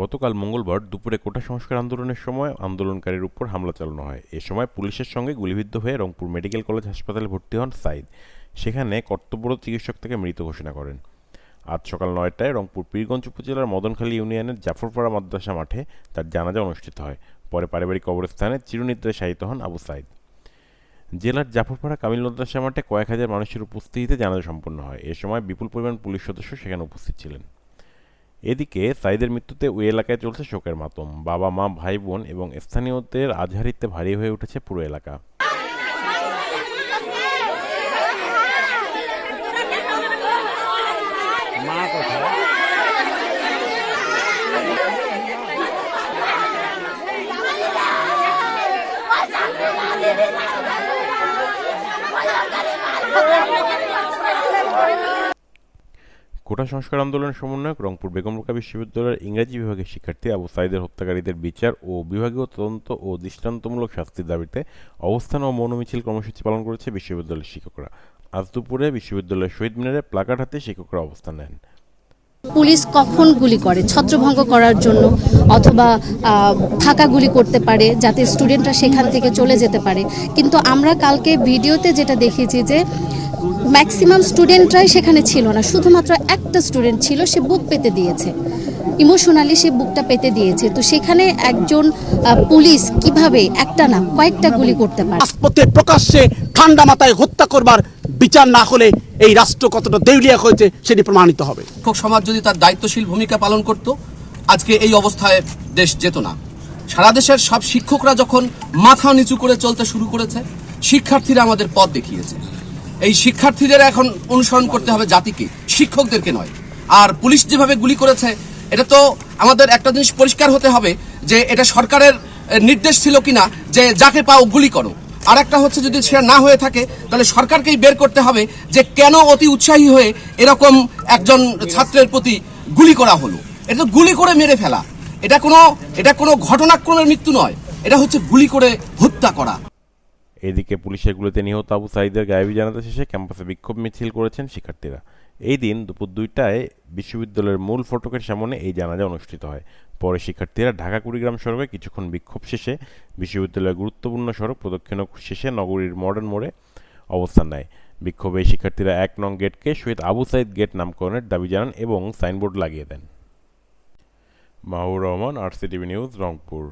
গতকাল মঙ্গলবার দুপুরে কোটা সংস্কার আন্দোলনের সময় আন্দোলনকারীর উপর হামলা চালানো হয়। এ সময় পুলিশের সঙ্গে গুলিবিদ্ধ হয়ে রংপুর মেডিকেল কলেজ হাসপাতালে ভর্তি হন সাইদ। সেখানে কর্তব্যরত চিকিৎসক তাকে মৃত ঘোষণা করেন। আজ সকাল নয়টায় রংপুর পীরগঞ্জ উপজেলার মদনখালী ইউনিয়নের জাফরপাড়া মাদ্রাসা মাঠে তার জানাজা অনুষ্ঠিত হয়। পরে পারিবারিক কবরস্থানে চিরনিদ্রায় শায়িত হন আবু সাইদ। জেলার জাফরপাড়া কামিল মাদ্রাসা মাঠে কয়েক হাজার মানুষের উপস্থিতিতে জানাজা সম্পন্ন হয়। এ সময় বিপুল পরিমাণ পুলিশ সদস্য সেখানে উপস্থিত ছিলেন। এদিকে সাইদের মৃত্যুতে ওই এলাকায় চলছে শোকের মাতম। বাবা মা ভাই বোন এবং স্থানীয়দের আজহারিতে ভারী হয়ে উঠেছে পুরো এলাকা। মা কোটা সংস্কার আন্দোলনের সমন্বয়ক রংপুর বেগম রোকা বিশ্ববিদ্যালয়ের ইংরেজি বিভাগের শিক্ষার্থী আবু সাইদের হত্যাকারীদের বিচার ও বিভাগীয় তদন্ত ও দৃষ্টান্তমূলক শাস্তির দাবিতে অবস্থান ও মৌন মিছিল কর্মসূচি পালন করেছে বিশ্ববিদ্যালয়ের শিক্ষকরা। আজ দুপুরে বিশ্ববিদ্যালয়ের শহীদ মিনারে প্লাকার্ড হাতে শিক্ষকরা অবস্থান নেন। পুলিশ কখন গুলি করে? ছত্রভঙ্গ করার জন্য অথবা ফাঁকা গুলি করতে পারে যাতে স্টুডেন্টরা সেখান থেকে চলে যেতে পারে। কিন্তু আমরা কালকে ভিডিওতে যেটা দেখেছি যে ম্যাক্সিমাম স্টুডেন্টরাই সেখানে ছিল না। শুধুমাত্র একটা স্টুডেন্ট ছিল সে বুক পেতে দিয়েছে। ইমোশনালি সে বুকটা পেতে দিয়েছে। তো সেখানে একজন পুলিশ কীভাবে একটা না কয়েকটা গুলি করতে পারে? রাজপথে প্রকাশ্যে ঠান্ডা মাথায় হত্যা করবার বিচার না হলে এই রাষ্ট্র কতটা দেউলিয়া হয়েছে সেটি প্রমাণিত হবে। শিক্ষক সমাজ যদি তার দায়িত্বশীল ভূমিকা পালন করত আজকে এই অবস্থায় দেশ যেত না। সারা দেশের সব শিক্ষকরা যখন মাথা নিচু করে চলতে শুরু করেছে শিক্ষার্থীরা আমাদের পথ দেখিয়েছে। এই শিক্ষার্থীদের এখন অনুসরণ করতে হবে জাতিকে, শিক্ষকদেরকে নয়। আর পুলিশ যেভাবে গুলি করেছে, এটা তো আমাদের একটা জিনিস পরিষ্কার হতে হবে যে এটা সরকারের নির্দেশ ছিল কিনা যে যাকে পাও গুলি করো। আর একটা হচ্ছে যদি সেটা না হয়ে থাকে, তাহলে সরকারকেই বের করতে হবে যে কেন অতি উৎসাহী হয়ে এরকম একজন ছাত্রের প্রতি গুলি করা হলো। এটা তো গুলি করে মেরে ফেলা। এটা কোনো এটা কোনো ঘটনাক্রমের মৃত্যু নয়। এটা হচ্ছে গুলি করে হত্যা করা। এদিকে পুলিশের গুলিতে নিহত আবু সাইদের গায়েবী জানাতে শেষে ক্যাম্পাসে বিক্ষোভ মিছিল করেছেন শিক্ষার্থীরা। এই দিন দুপুর দুইটায় বিশ্ববিদ্যালয়ের মূল ফটকের সামনে এই জানাজা অনুষ্ঠিত হয়। পরে শিক্ষার্থীরা ঢাকা কুড়িগ্রাম সড়কে কিছুক্ষণ বিক্ষোভ শেষে বিশ্ববিদ্যালয়ের গুরুত্বপূর্ণ সড়ক প্রদক্ষিণ শেষে নগরীর মডার্ন মোড়ে অবস্থান নেয়। বিক্ষোভে শিক্ষার্থীরা এক নং গেটকে শহীদ আবু সাইদ গেট নামকরণের দাবি জানান এবং সাইনবোর্ড লাগিয়ে দেন। Mahur Rahman, RCTV news, Rangpur.